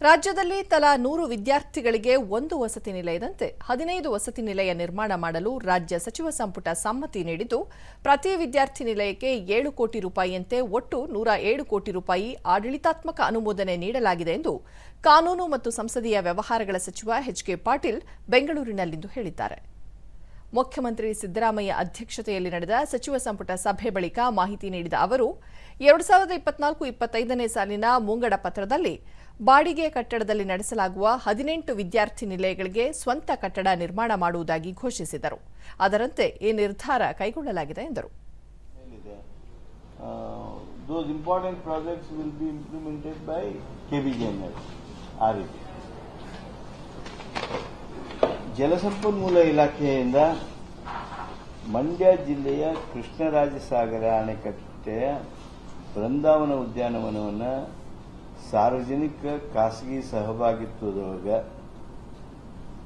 ರಾಜ್ಯದಲ್ಲಿ ತಲಾ ನೂರು ವಿದ್ಯಾರ್ಥಿಗಳಿಗೆ ಒಂದು ವಸತಿ ನಿಲಯದಂತೆ ಹದಿನೈದು ವಸತಿ ನಿಲಯ ನಿರ್ಮಾಣ ಮಾಡಲು ರಾಜ್ಯ ಸಚಿವ ಸಂಪುಟ ಸಮ್ಮತಿ ನೀಡಿದ್ದು, ಪ್ರತಿ ವಿದ್ಯಾರ್ಥಿ ನಿಲಯಕ್ಕೆ ಏಳು ಕೋಟಿ ರೂಪಾಯಿಯಂತೆ ಒಟ್ಟು ನೂರ ಏಳು ಕೋಟಿ ರೂಪಾಯಿ ಆಡಳಿತಾತ್ಮಕ ಅನುಮೋದನೆ ನೀಡಲಾಗಿದೆ ಎಂದು ಕಾನೂನು ಮತ್ತು ಸಂಸದೀಯ ವ್ಯವಹಾರಗಳ ಸಚಿವ ಎಚ್ಕೆ ಪಾಟೀಲ್ ಬೆಂಗಳೂರಿನಲ್ಲಿಂದು ಹೇಳಿದ್ದಾರೆ. ಮುಖ್ಯಮಂತ್ರಿ ಸಿದ್ದರಾಮಯ್ಯ ಅಧ್ಯಕ್ಷತೆಯಲ್ಲಿ ನಡೆದ ಸಚಿವ ಸಂಪುಟ ಸಭೆ ಬಳಿಕ ಮಾಹಿತಿ ನೀಡಿದ ಅವರು, ಎರಡು ಸಾವಿರದ ಇಪ್ಪತ್ನಾಲ್ಕು ಇಪ್ಪತ್ತೈದನೇ ಸಾಲಿನ ಮುಂಗಡ ಪತ್ರದಲ್ಲಿ ಬಾಡಿಗೆ ಕಟ್ಟಡದಲ್ಲಿ ನಡೆಸಲಾಗುವ ಹದಿನೆಂಟು ವಿದ್ಯಾರ್ಥಿ ನಿಲಯಗಳಿಗೆ ಸ್ವಂತ ಕಟ್ಟಡ ನಿರ್ಮಾಣ ಮಾಡುವುದಾಗಿ ಘೋಷಿಸಿದರು. ಅದರಂತೆ ಈ ನಿರ್ಧಾರ ಕೈಗೊಳ್ಳಲಾಗಿದೆ ಎಂದರು. ಜಲಸಂಪನ್ಮೂಲ ಇಲಾಖೆಯಿಂದ ಮಂಡ್ಯ ಜಿಲ್ಲೆಯ ಕೃಷ್ಣರಾಜಸಾಗರ ಅಣೆಕಟ್ಟೆಯ ಬೃಂದಾವನ ಉದ್ಯಾನವನವನ್ನು ಸಾರ್ವಜನಿಕ ಖಾಸಗಿ ಸಹಭಾಗಿತ್ವದೊಳಗೆ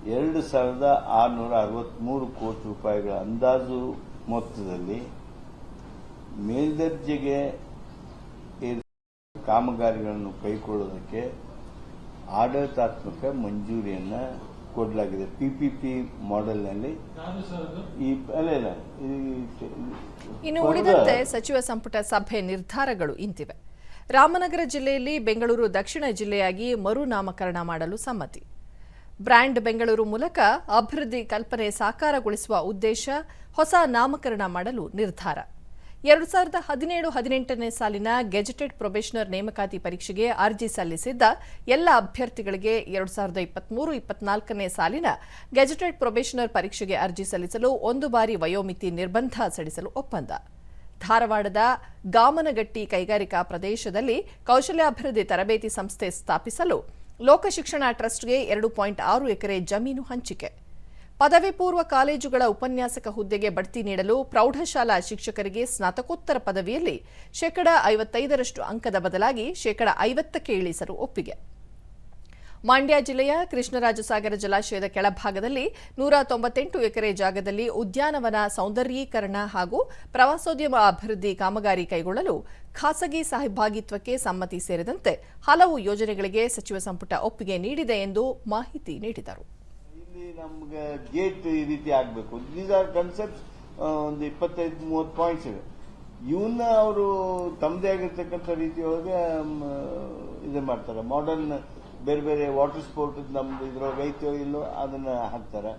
ಎರಡು ಸಾವಿರದ ಆರುನೂರ ಅರವತ್ತ್ಮೂರು ಕೋಟಿ ರೂಪಾಯಿಗಳ ಅಂದಾಜು ಮೊತ್ತದಲ್ಲಿ ಮೇಲ್ದರ್ಜೆಗೆ ಕಾಮಗಾರಿಗಳನ್ನು ಕೈಗೊಳ್ಳುವುದಕ್ಕೆ ಆಡಳಿತಾತ್ಮಕ ಮಂಜೂರಿಯನ್ನು ಕೊಡಲಾಗಿದೆ. ಪಿಪಿಪಿ ಮಾಡೆಲ್ನಲ್ಲಿ ಈ ಅಲ್ಲ ಇಲ್ಲ. ಈ- ಇನ್ನು ಉಳಿದಂತೆ ಸಚಿವ ಸಂಪುಟ ಸಭೆ ನಿರ್ಧಾರಗಳು ಇಂತಿವೆ. ರಾಮನಗರ ಜಿಲ್ಲೆಯಲ್ಲಿ ಬೆಂಗಳೂರು ದಕ್ಷಿಣ ಜಿಲ್ಲೆಯಾಗಿ ಮರು ನಾಮಕರಣ ಮಾಡಲು ಸಮ್ಮತಿ. ಬ್ರ್ಯಾಂಡ್ ಬೆಂಗಳೂರು ಮೂಲಕ ಅಭಿವೃದ್ಧಿ ಕಲ್ಪನೆ ಸಾಕಾರಗೊಳಿಸುವ ಉದ್ದೇಶ ಹೊಸ ನಾಮಕರಣ ಮಾಡಲು ನಿರ್ಧಾರ. ಎರಡು ಸಾವಿರದ ಹದಿನೇಳು ಹದಿನೆಂಟನೇ ಸಾಲಿನ ಗೆಜೆಟೆಡ್ ಪ್ರೊಬೇಷನರ್ ನೇಮಕಾತಿ ಪರೀಕ್ಷೆಗೆ ಅರ್ಜಿ ಸಲ್ಲಿಸಿದ್ದ ಎಲ್ಲ ಅಭ್ಯರ್ಥಿಗಳಿಗೆ ಎರಡು ಸಾವಿರದ ಇಪ್ಪತ್ಮೂರು, ಇಪ್ಪತ್ನಾಲ್ಕನೇ ಸಾಲಿನ ಗೆಜೆಟೆಡ್ ಪ್ರೊಬೇಷನರ್ ಪರೀಕ್ಷೆಗೆ ಅರ್ಜಿ ಸಲ್ಲಿಸಲು ಒಂದು ಬಾರಿ ವಯೋಮಿತಿ ನಿರ್ಬಂಧ ಸಡಿಸಲು ಒಪ್ಪಂದ. ಧಾರವಾಡದ ಗಾಮನಗಟ್ಟಿ ಕೈಗಾರಿಕಾ ಪ್ರದೇಶದಲ್ಲಿ ಕೌಶಲ್ಯಾಭಿವೃದ್ಧಿ ತರಬೇತಿ ಸಂಸ್ಥೆ ಸ್ಥಾಪಿಸಲು ಲೋಕಶಿಕ್ಷಣ ಟ್ರಸ್ಟ್ಗೆ ಎರಡು ಪಾಯಿಂಟ್ ಆರು ಎಕರೆ ಜಮೀನು ಹಂಚಿಕೆ. ಪದವಿ ಪೂರ್ವ ಕಾಲೇಜುಗಳ ಉಪನ್ಯಾಸಕ ಹುದ್ದೆಗೆ ಬಡ್ತಿ ನೀಡಲು ಪ್ರೌಢಶಾಲಾ ಶಿಕ್ಷಕರಿಗೆ ಸ್ನಾತಕೋತ್ತರ ಪದವಿಯಲ್ಲಿ ಶೇಕಡ ಐವತ್ತೈದರಷ್ಟು ಅಂಕದ ಬದಲಾಗಿ ಶೇಕಡ ಐವತ್ತಕ್ಕೆ ಇಳಿಸಲು ಒಪ್ಪಿಗೆ. ಮಂಡ್ಯ ಜಿಲ್ಲೆಯ ಕೃಷ್ಣರಾಜಸಾಗರ ಜಲಾಶಯದ ಕೆಳಭಾಗದಲ್ಲಿ ನೂರ ತೊಂಬತ್ತೆಂಟು ಎಕರೆ ಜಾಗದಲ್ಲಿ ಉದ್ಯಾನವನ ಸೌಂದರ್ಯೀಕರಣ ಹಾಗೂ ಪ್ರವಾಸೋದ್ಯಮ ಅಭಿವೃದ್ಧಿ ಕಾಮಗಾರಿ ಕೈಗೊಳ್ಳಲು ಖಾಸಗಿ ಸಹಭಾಗಿತ್ವಕ್ಕೆ ಸಮ್ಮತಿ ಸೇರಿದಂತೆ ಹಲವು ಯೋಜನೆಗಳಿಗೆ ಸಚಿವ ಸಂಪುಟ ಒಪ್ಪಿಗೆ ನೀಡಿದೆ ಎಂದು ಮಾಹಿತಿ ನೀಡಿದರು. ಇಲ್ಲಿ ನಮ್ಗೆ ಗೇಟ್ ಈ ರೀತಿ ಆಗಬೇಕು. ದೀಸ್ ಆರ್ ಕನ್ಸೆಪ್ಟ್ ಒಂದು ಇಪ್ಪತ್ತೈದು, ಮೂವತ್ತು ಪಾಯಿಂಟ್ಸ್ ಇವೆ. ಇವನ್ನ ಅವರು ತಮ್ಮದೇ ಆಗಿರ್ತಕ್ಕಂಥ ರೀತಿಯೊಳಗೆ ಇದು ಮಾಡ್ತಾರೆ. ಮಾಡರ್ನ್ ಬೇರೆ ಬೇರೆ ವಾಟರ್ ಸ್ಪೋರ್ಟ್ ನಮ್ದು ಇದ್ರೊಳಗೆ ಐತೋ ಇಲ್ಲೋ ಅದನ್ನ ಹಾಕ್ತಾರೆ.